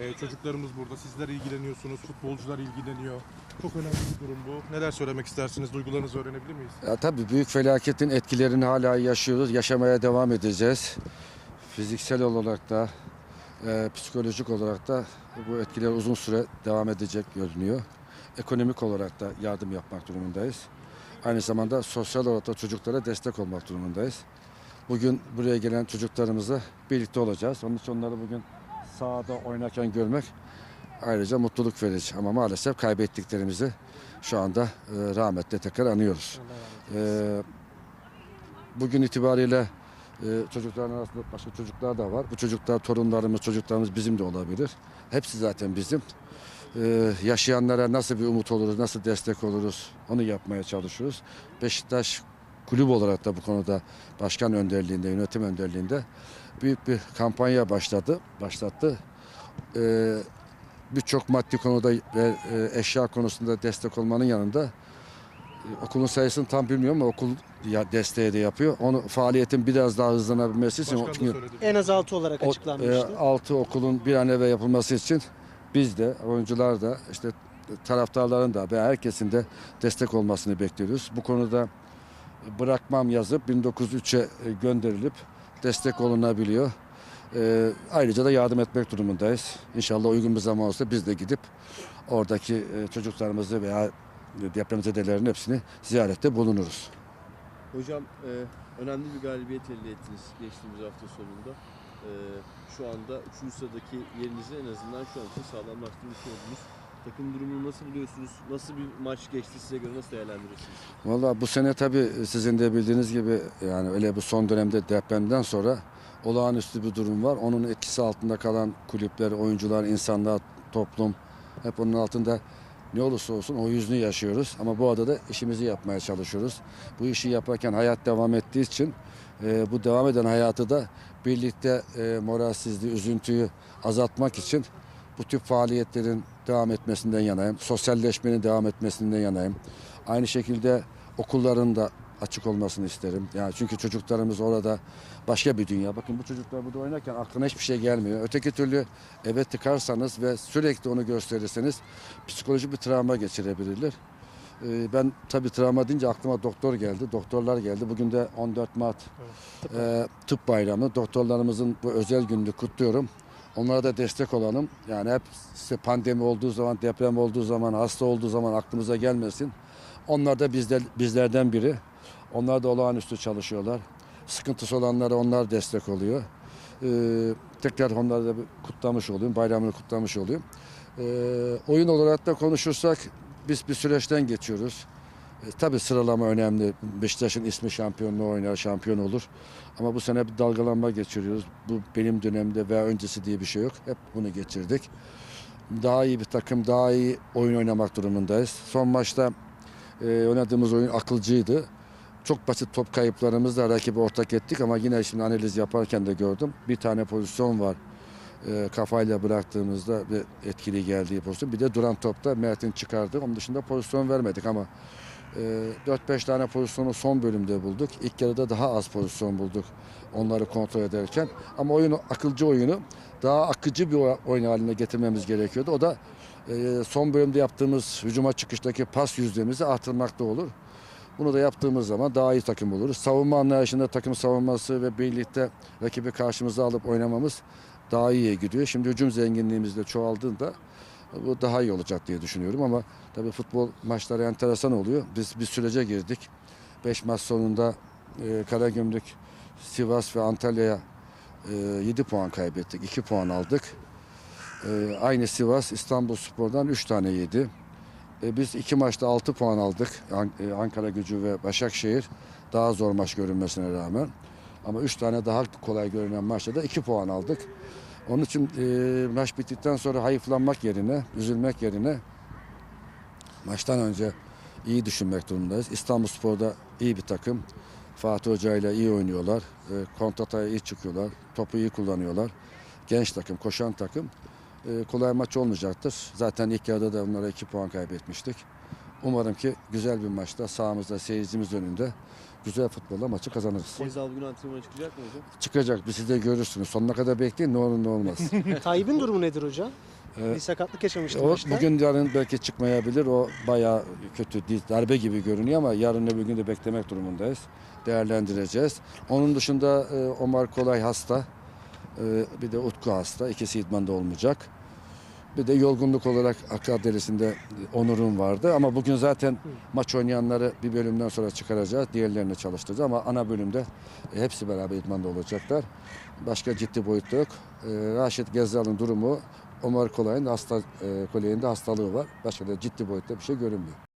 Ee, çocuklarımız burada, sizler ilgileniyorsunuz, futbolcular ilgileniyor. Çok önemli bir durum bu. Neler söylemek istersiniz? Duygularınızı öğrenebilir miyiz? Ya tabii büyük felaketin etkilerini hala yaşıyoruz. Yaşamaya devam edeceğiz. Fiziksel olarak da e, psikolojik olarak da bu etkiler uzun süre devam edecek görünüyor. Ekonomik olarak da yardım yapmak durumundayız. Aynı zamanda sosyal olarak da çocuklara destek olmak durumundayız. Bugün buraya gelen çocuklarımızla birlikte olacağız. Onun için onları bugün sahada oynarken görmek ayrıca mutluluk verici. Ama maalesef kaybettiklerimizi şu anda e, rahmetle tekrar anıyoruz. Ee, bugün itibariyle e, çocukların arasında başka çocuklar da var. Bu çocuklar torunlarımız, çocuklarımız bizim de olabilir. Hepsi zaten bizim. Ee, yaşayanlara nasıl bir umut oluruz, nasıl destek oluruz onu yapmaya çalışıyoruz. Beşiktaş kulüp olarak da bu konuda başkan önderliğinde, yönetim önderliğinde büyük bir kampanya başladı, başlattı. Ee, Birçok maddi konuda ve e, eşya konusunda destek olmanın yanında e, okulun sayısını tam bilmiyorum ama okul ya desteği de yapıyor. Onu faaliyetin biraz daha hızlanabilmesi için Başkan da çünkü. En az 6 olarak e, açıklanmıştı. altı okulun bir an evvel yapılması için biz de oyuncular da işte taraftarların da ve herkesin de destek olmasını bekliyoruz. Bu konuda bırakmam yazıp 1903'e gönderilip destek olunabiliyor. Ee, ayrıca da yardım etmek durumundayız. İnşallah uygun bir zaman olsa biz de gidip oradaki e, çocuklarımızı veya depremzedelerin hepsini ziyarette bulunuruz. Hocam e, önemli bir galibiyet elde ettiniz geçtiğimiz hafta sonunda. E, şu anda 3. sıradaki yerinizi en azından şu an için sağlamlaştırmış oldunuz. Takım durumunu nasıl buluyorsunuz? Nasıl bir maç geçti size göre nasıl değerlendiriyorsunuz? Valla bu sene tabii sizin de bildiğiniz gibi yani öyle bu son dönemde depremden sonra olağanüstü bir durum var. Onun etkisi altında kalan kulüpler, oyuncular, insanlar, toplum hep onun altında ne olursa olsun o yüzünü yaşıyoruz. Ama bu adada işimizi yapmaya çalışıyoruz. Bu işi yaparken hayat devam ettiği için e, bu devam eden hayatı da birlikte e, moralsizliği, üzüntüyü azaltmak için bu tip faaliyetlerin devam etmesinden yanayım. Sosyalleşmenin devam etmesinden yanayım. Aynı şekilde okulların da açık olmasını isterim. Yani çünkü çocuklarımız orada başka bir dünya. Bakın bu çocuklar burada oynarken aklına hiçbir şey gelmiyor. Öteki türlü eve tıkarsanız ve sürekli onu gösterirseniz psikolojik bir travma geçirebilirler. Ee, Ben tabii travma deyince aklıma doktor geldi, doktorlar geldi. Bugün de 14 Mart e, tıp bayramı. Doktorlarımızın bu özel gününü kutluyorum. Onlara da destek olalım. Yani hep işte pandemi olduğu zaman, deprem olduğu zaman, hasta olduğu zaman aklımıza gelmesin. Onlar da bizler, bizlerden biri. Onlar da olağanüstü çalışıyorlar. Sıkıntısı olanlara onlar destek oluyor. Ee, tekrar onları da kutlamış olayım, bayramını kutlamış olayım. Ee, oyun olarak da konuşursak biz bir süreçten geçiyoruz. E, tabii sıralama önemli. Beşiktaş'ın ismi şampiyonluğu oynar, şampiyon olur. Ama bu sene bir dalgalanma geçiriyoruz. Bu benim dönemde veya öncesi diye bir şey yok. Hep bunu geçirdik. Daha iyi bir takım, daha iyi oyun oynamak durumundayız. Son maçta e, oynadığımız oyun akılcıydı. Çok basit top kayıplarımızla rakibi ortak ettik ama yine şimdi analiz yaparken de gördüm. Bir tane pozisyon var. E, kafayla bıraktığımızda bir etkili geldiği pozisyon. Bir de duran topta Mert'in çıkardı. Onun dışında pozisyon vermedik ama 4-5 tane pozisyonu son bölümde bulduk. İlk yarıda daha az pozisyon bulduk onları kontrol ederken. Ama oyunu akılcı oyunu daha akıcı bir oy- oyun haline getirmemiz gerekiyordu. O da e, son bölümde yaptığımız hücuma çıkıştaki pas yüzdemizi artırmakta olur. Bunu da yaptığımız zaman daha iyi takım oluruz. Savunma anlayışında takım savunması ve birlikte rakibi karşımıza alıp oynamamız daha iyiye gidiyor. Şimdi hücum zenginliğimiz de çoğaldığında bu daha iyi olacak diye düşünüyorum ama tabii futbol maçları enteresan oluyor. Biz bir sürece girdik. 5 maç sonunda e, Karagümrük, Sivas ve Antalya'ya e, 7 puan kaybettik. 2 puan aldık. E, aynı Sivas İstanbul Spor'dan 3 tane yedi. E, biz iki maçta 6 puan aldık. An- e, Ankara Gücü ve Başakşehir daha zor maç görünmesine rağmen. Ama 3 tane daha kolay görünen maçta da 2 puan aldık. Onun için e, maç bittikten sonra hayıflanmak yerine, üzülmek yerine maçtan önce iyi düşünmek durumundayız. İstanbul Spor'da iyi bir takım. Fatih Hoca ile iyi oynuyorlar. E, kontrataya iyi çıkıyorlar. Topu iyi kullanıyorlar. Genç takım, koşan takım. E, kolay maç olmayacaktır. Zaten ilk yarıda da onlara 2 puan kaybetmiştik. Umarım ki güzel bir maçta sahamızda seyircimiz önünde güzel futbolla maçı kazanırız. Gezal bugün antrenmana çıkacak mı hocam? Çıkacak bir siz de görürsünüz. Sonuna kadar bekleyin ne olur ne olmaz. Tayyip'in durumu nedir hocam? Ee, Bir sakatlık yaşamıştı o maçta. bugün yarın belki çıkmayabilir. O bayağı kötü diz- darbe gibi görünüyor ama yarın öbür gün de beklemek durumundayız. Değerlendireceğiz. Onun dışında e, Omar Kolay hasta. E, bir de Utku hasta. İkisi idmanda olmayacak. Bir de yorgunluk olarak Akkad Deresi'nde Onur'un vardı. Ama bugün zaten maç oynayanları bir bölümden sonra çıkaracağız. Diğerlerini çalıştıracağız ama ana bölümde e, hepsi beraber idmanda olacaklar. Başka ciddi boyutta yok. E, Raşit Gezzal'ın durumu Omar Kolay'ın hasta, e, Kolay'ın da hastalığı var. Başka da ciddi boyutta bir şey görünmüyor.